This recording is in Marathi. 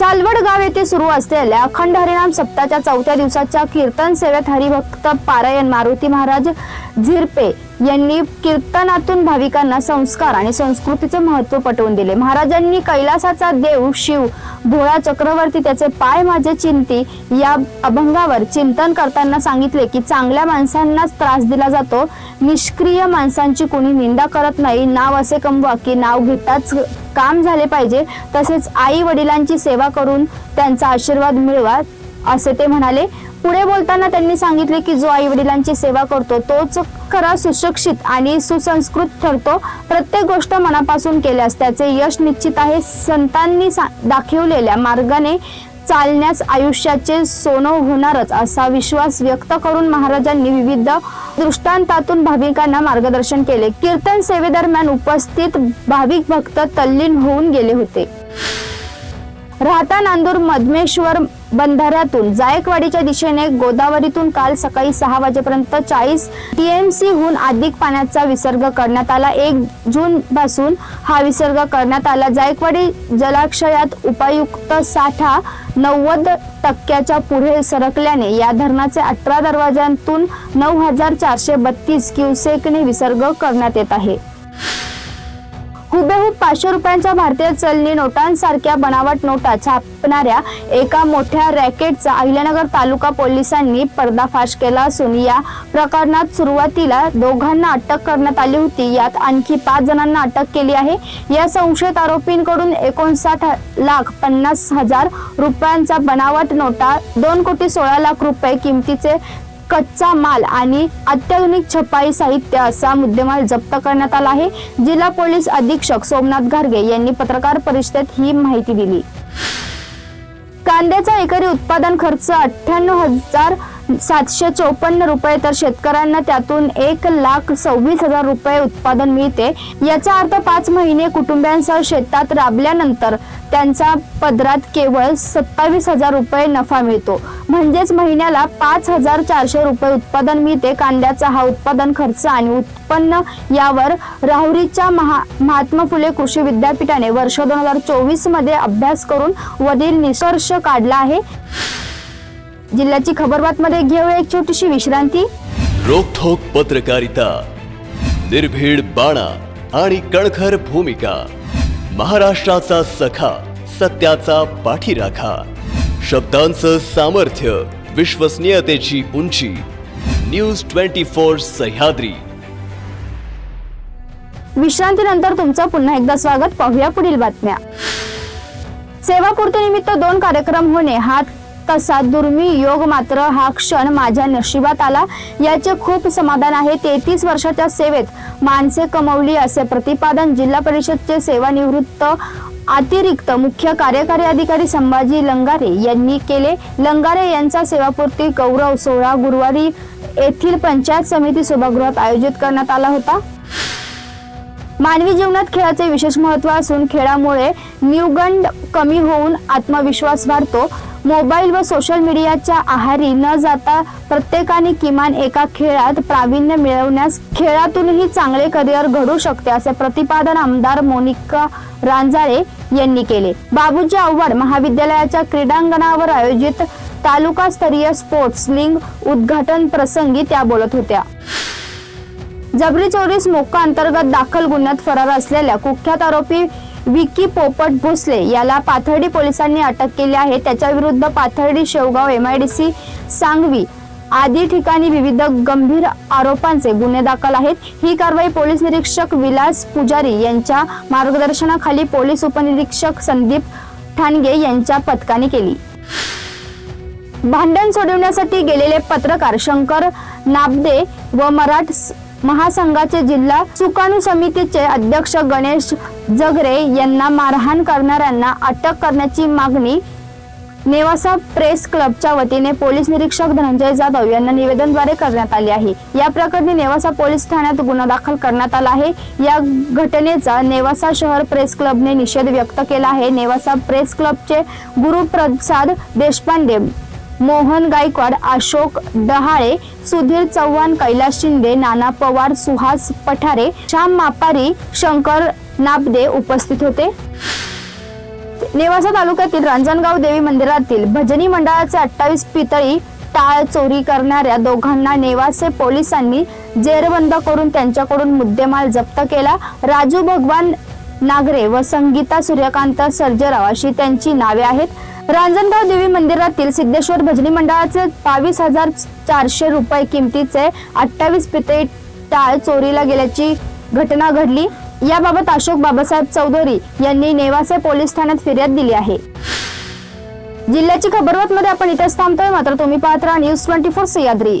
गाव येथे सुरू असलेल्या अखंड हरिनाम सप्ताच्या चौथ्या दिवसाच्या कीर्तन सेवेत हरिभक्त पारायण मारुती महाराज झिरपे यांनी कीर्तनातून भाविकांना संस्कार आणि संस्कृतीचे महत्त्व पटवून दिले. महाराजांनी कैलासाचा देव शिव भोळा चक्रवर्ती त्याचे पाय माझे चिंती या अभंगावर चिंतन करताना सांगितले की चांगल्या माणसांनाच त्रास दिला जातो. निष्क्रिय माणसांची कोणी निंदा करत नाही. नाव असे कमवा की नाव घेताच काम झाले पाहिजे. तसेच आई वडिलांची सेवा करून त्यांचा आशीर्वाद मिळवा असे ते म्हणाले. पुढे बोलताना त्यांनी सांगितले की जो आई वडिलांची सेवा करतो तोच खरा सुशिक्षित आणि सुसंस्कृत ठरतो. प्रत्येक गोष्ट मनापासून केल्यास त्याचे यश निश्चित आहे. संतांनी सा- दाखवलेल्या मार्गाने चालण्यास आयुष्याचे सोनं होणारच असा विश्वास व्यक्त करून महाराजांनी विविध दृष्टांतातून भाविकांना मार्गदर्शन केले. कीर्तन सेवेदरम्यान उपस्थित भाविक भक्त तल्लीन होऊन गेले होते. राहता नांदूर मधमेश्वर बंधाऱ्यातून. जायकवाडीच्या दिशेने गोदावरीतून काल सकाळी सहा वाजेपर्यंत चाळीस टीएमसी हून अधिक पाण्याचा विसर्ग करण्यात आला. एक जून पासून हा विसर्ग करण्यात आला. जायकवाडी जलाशयात उपायुक्त साठा नव्वद टक्क्याच्या पुढे सरकल्याने या धरणाचे अठरा दरवाजांतून नऊ हजार चारशे बत्तीस क्युसेकने विसर्ग करण्यात येत आहे. हुबेहूब पाचशे रुपयांच्या भारतीय चलनी नोटांसारख्या बनावट नोटा छापणाऱ्या एका मोठ्या रॅकेटचा अहिल्यानगर तालुका पोलिसांनी पर्दाफाश केला असून या प्रकरणात सुरुवातीला दोघांना अटक करण्यात आली होती. यात आणखी पाच जणांना अटक केली आहे. या संशयित आरोपींकडून एकोणसाठ लाख पन्नास हजार रुपयांचा बनावट नोटा दोन कोटी सोळा लाख रुपये किमतीचे कच्चा माल आणि अत्याधुनिक छपाई साहित्य असा मुद्देमाल जप्त करण्यात आला आहे. जिल्हा पोलीस अधीक्षक सोमनाथ घारगे यांनी पत्रकार परिषदेत ही माहिती दिली. कांद्याचा एकरी उत्पादन खर्च अठ्ठ्याण्णव हजार सातशे चौपन्न रुपये तर शेतकऱ्यांना त्यातून एक लाख सव्वीस हजार रुपये उत्पादन मिळते. याचा अर्थ पाच महिने कुटुंबियांसह शेतात राबल्यानंतर त्यांचा पदरात केवळ सत्तावीस हजार रुपये नफा मिळतो. म्हणजेच महिन्याला पाच हजार चारशे रुपये उत्पादन मिळते. कांद्याचा हा उत्पादन खर्च आणि उत्पन्न यावर राहुरीच्या महा महात्मा फुले कृषी विद्यापीठाने वर्ष दोन हजार चोवीसमध्ये अभ्यास करून वरील निष्कर्ष काढला आहे. जिल्ह्याची खबरबात मध्ये घेऊया एक छोटीशी विश्रांती. रोखोक पत्रकारिता निर्भीड बाणा आणि कणखर भूमिका महाराष्ट्राचा सखा सत्याचा पाठीराखा शब्दांचं सामर्थ्य विश्वसनीयतेची उंची न्यूज ट्वेंटी फोर सह्याद्री. विश्रांतीनंतर तुमचं पुन्हा एकदा स्वागत पाहूया पुढील बातम्या. सेवापूर्तीनिमित्त दोन कार्यक्रम होणे हा तसा दुर्मिळ योग मात्र हा क्षण माझ्या नशिबात आला. याचे खूप समाधान आहे. तेहतीस वर्षाच्या सेवेत माणसे कमवली असे प्रतिपादन जिल्हा परिषदचे सेवानिवृत्त अतिरिक्त मुख्य कार्यकारी अधिकारी संभाजी लंगारे यांनी केले. लंगारे यांचा सेवापूर्ती गौरव सोहळा गुरुवारी येथील पंचायत समिती सभागृहात आयोजित करण्यात आला होता. मानवी जीवनात खेळाचे विशेष महत्त्व असून खेळामुळे न्यूगंड कमी होऊन आत्मविश्वास वाढतो. मोबाईल व सोशल मीडियाच्या आहारी न जाता प्रत्येकाने किमान एका खेळात प्रावीण्य मिळवण्यास खेळातूनही चांगले करिअर घडू शकते असे प्रतिपादन आमदार मोनिका रांजाळे यांनी केले. बाबूजी आव्हाड महाविद्यालयाच्या क्रीडांगणावर आयोजित तालुकास्तरीय स्पोर्ट्स लिंग उद्घाटन प्रसंगी त्या बोलत होत्या. जबरी चोरीस मोक्का अंतर्गत दाखल गुन्ह्यात फरार असलेल्या कुख्यात आरोपी विकी पोपट भोसले याला पाथर्डी पोलिसांनी अटक केली आहे. त्याच्या विरुद्ध पाथर्डी शेवगाव एम आयडीसी सांगवी आदी ठिकाणी विविध गंभीर आरोपांचे गुन्हे दाखल आहेत. ही कारवाई पोलीस निरीक्षक विलास पुजारी यांच्या मार्गदर्शनाखाली पोलीस उपनिरीक्षक संदीप ठाणगे यांच्या पथकाने केली. भांडण सोडवण्यासाठी गेलेले पत्रकार शंकर नाबदे व मराठ महासंघाचे जिल्हा सुकाणू समितीचे अध्यक्ष गणेश जगरे यांना मारहाण करणाऱ्यांना अटक करण्याची मागणी नेवासा प्रेस क्लबच्या वतीने पोलीस निरीक्षक धनंजय जाधव यांना निवेदनद्वारे करण्यात आले आहे. या प्रकरणी नेवासा पोलीस ठाण्यात गुन्हा दाखल करण्यात आला आहे. या घटनेचा नेवासा शहर प्रेस क्लबने निषेध व्यक्त केला आहे. नेवासा प्रेस क्लबचे गुरुप्रसाद देशपांडे मोहन गायकवाड अशोक डहाळे सुधीर चव्हाण कैलास शिंदे नाना पवार सुहास पठारे श्याम मापारी शंकर नाबदे उपस्थित होते. नेवासा तालुक्यातील रांजणगाव देवी मंदिरातील भजनी मंडळाचे अठ्ठावीस पितळी टाळ चोरी करणाऱ्या दोघांना नेवासे पोलिसांनी जेरबंद करून त्यांच्याकडून मुद्देमाल जप्त केला. राजू भगवान नागरे व संगीता सूर्यकांत सर्जेराव अशी त्यांची नावे आहेत. रांजणगाव देवी मंदिरातील सिद्धेश्वर भजनी मंडळाचे बावीस हजार चारशे रुपये किमतीचे अठ्ठावीस पितळी टाळ चोरीला गेल्याची घटना घडली. याबाबत अशोक बाबासाहेब चौधरी यांनी नेवासे पोलीस ठाण्यात फिर्याद दिली आहे. जिल्ह्याची खबरवत मध्ये आपण इथेच थांबतोय. मात्र तुम्ही पाहत राहा न्यूज ट्वेंटी फोर सह्याद्री.